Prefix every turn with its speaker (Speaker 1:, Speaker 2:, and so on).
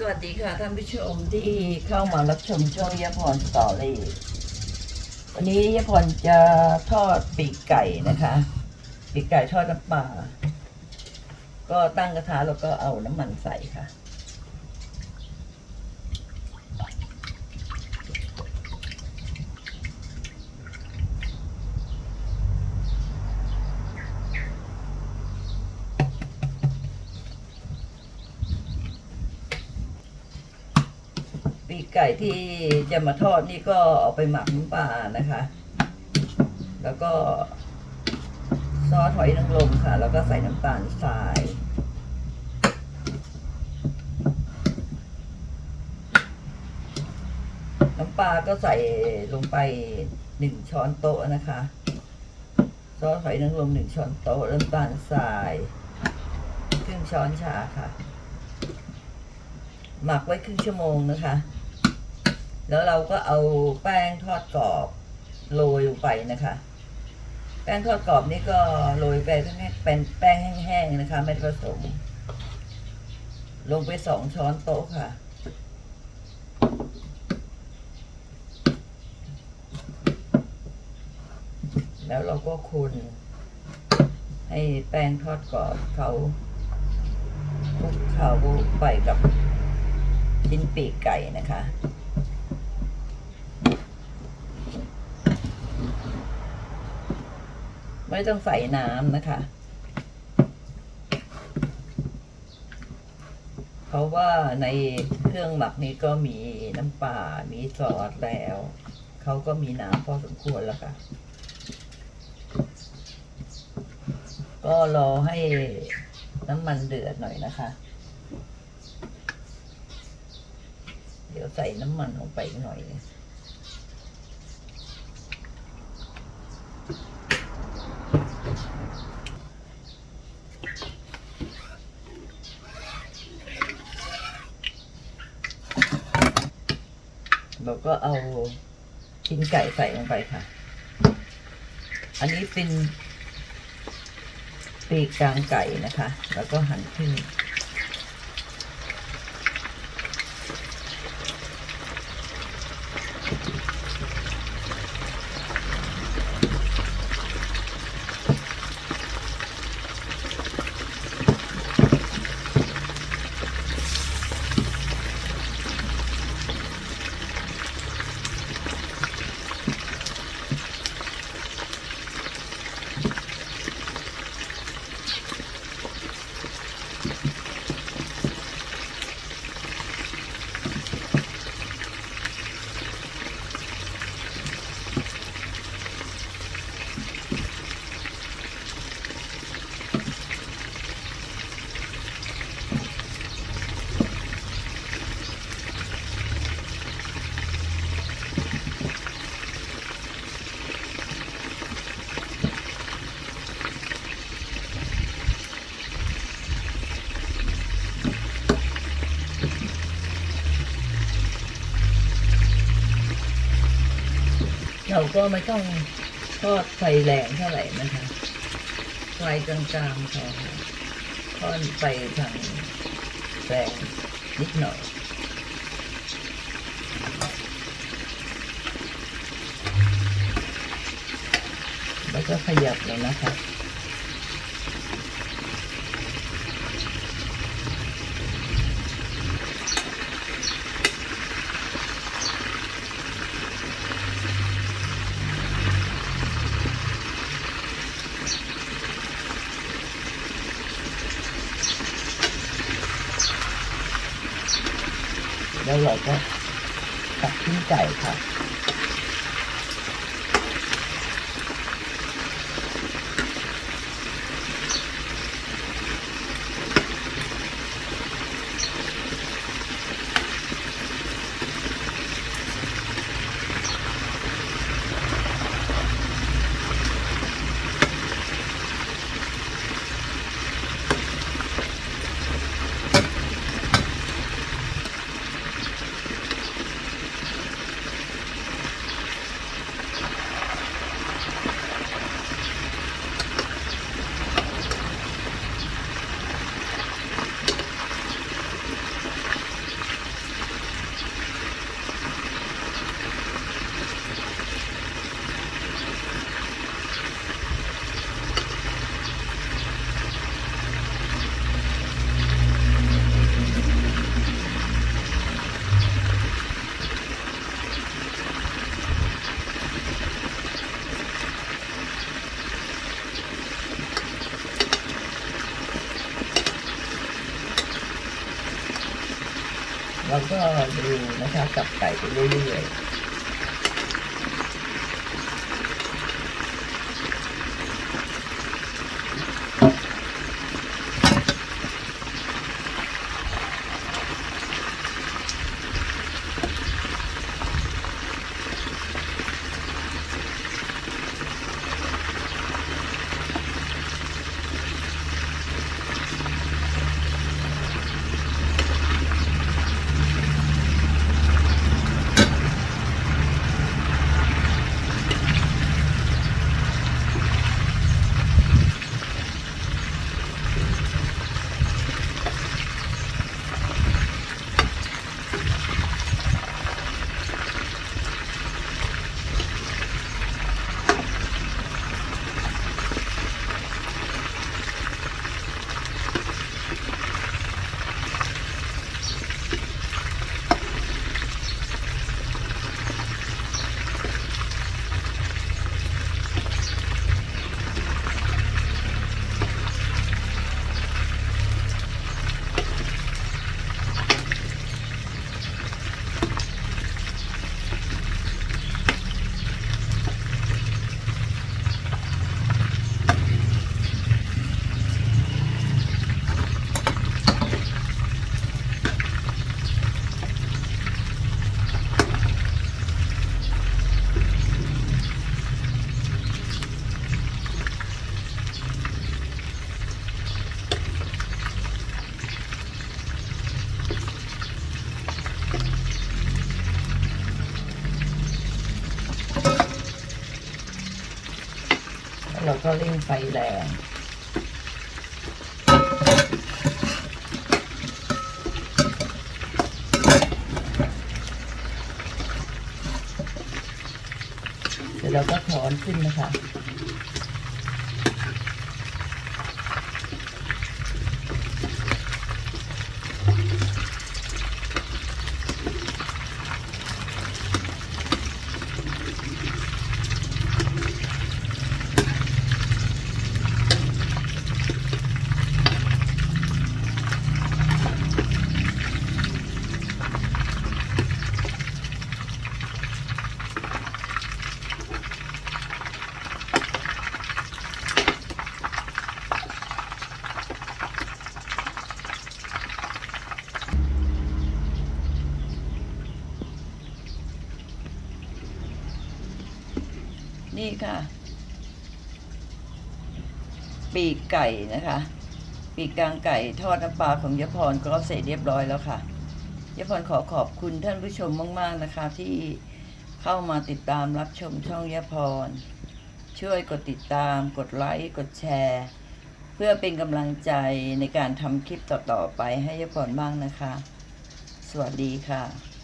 Speaker 1: สวัสดีค่ะท่านผู้ชมที่เข้ามารับชมช่องยพรสตอรี่วันนี้ยพรจะทอดปีกไก่นะคะ ปีกไก่ทอดน้ำปลาก็ตั้งกระทะแล้วก็เอาน้ำมันใส่ค่ะ ไก่ที่จะมาทอดนี่ก็เอาไปหมักน้ำปลานะคะ แล้วก็ซอสหอยนางรมค่ะ แล้วก็ใส่น้ำตาลทรายน้ำปลาก็ใส่ลงไปหนึ่งช้อนโต๊ะนะคะซอสหอยนางรมหนึ่งช้อนโต๊ะน้ำตาลทรายครึ่งช้อนชาค่ะ หมักไว้ครึ่งชั่วโมงนะคะ แล้วเราก็เอาแป้งทอดกรอบโรยลงไปนะคะ แป้งทอดกรอบนี่ก็โรยไปให้เป็นแป้งแห้งๆนะคะ ไม่ผสม ลงไปสองช้อนโต๊ะค่ะแล้วเราก็คนให้แป้งทอดกรอบเขาคลุกเขาไปกับชิ้นปีกไก่นะคะ ไม่ต้องใส่น้ำนะคะ เพราะว่าในเครื่องหมักนี้ก็มีน้ำปลา มีซอสแล้ว เขาก็มีน้ำพอสมควรแล้วค่ะ ก็รอให้น้ำมันเดือดหน่อยนะคะ เดี๋ยวใส่น้ำมันลงไปหน่อย เราก็เอาชิ้นไก่ใส่ลงไปค่ะ อันนี้เป็นปีกกลางไก่นะคะ แล้วก็หั่นขึ้น เราก็ไม่ต้องทอดไฟแรงเท่าไหร่นะคะไฟกลางๆพอค่ะทอดไปทางแรงนิดหน่อยแล้วก็ขยับเลยนะคะ แล้วเราก็ตักขึ้นไก่ค่ะ ก็ดูนะคะกับไก่ไปเรื่อยๆ ก็เร่งไฟแรงเดี๋ยวเราก็ถอนขึ้นนะคะ นี่ค่ะ ปีกไก่นะคะ ปีกกลางไก่ทอดน้ำปลาของยพรก็เสร็จเรียบร้อยแล้วค่ะยพรขอขอบคุณท่านผู้ชมมาก ๆนะคะ ที่เข้ามาติดตามรับชมช่องยพร ช่วยกดติดตาม กดไลค์ กดแชร์ เพื่อเป็นกำลังใจในการทำคลิปต่อ ๆ ไปให้ยพรบ้างนะคะ สวัสดีค่ะ